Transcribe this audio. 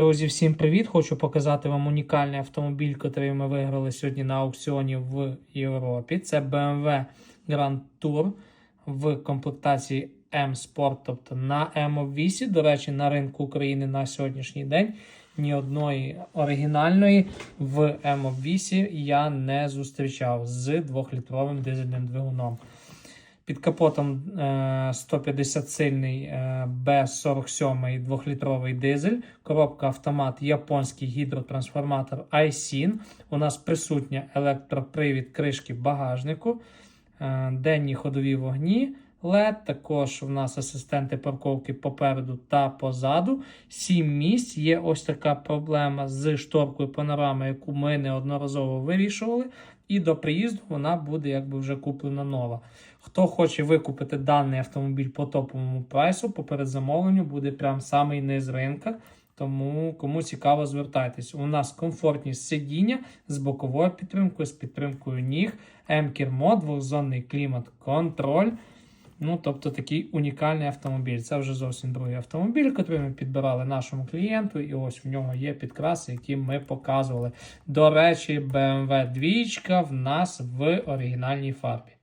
Друзі, всім привіт! Хочу показати вам унікальний автомобіль, який ми виграли сьогодні на аукціоні в Європі. Це BMW Grand Tour в комплектації M Sport, тобто на M8. До речі, на ринку України на сьогоднішній день ні одної оригінальної в M8 я не зустрічав з 2-літровим дизельним двигуном. Під капотом е, 150 сильний е, B47 2-літровий дизель, коробка автомат, японський гідротрансформатор iSIN. У нас присутня електропривід кришки багажнику, е, денні ходові вогні. LED, також у нас асистенти парковки попереду та позаду. Сім місць. Є ось така проблема з шторкою панорами, яку ми неодноразово вирішували. І до приїзду вона буде якби вже куплена нова. Хто хоче викупити даний автомобіль по топовому прайсу, по передзамовленню буде прям самий низ ринка. Тому кому цікаво, звертайтесь. У нас комфортні сидіння з боковою підтримкою, з підтримкою ніг, М-кермо, двохзонний клімат, контроль. Ну, тобто такий унікальний автомобіль. Це вже зовсім другий автомобіль, який ми підбирали нашому клієнту, і ось в нього є підкраси, які ми показували. До речі, BMW 2 в нас в оригінальній фарбі.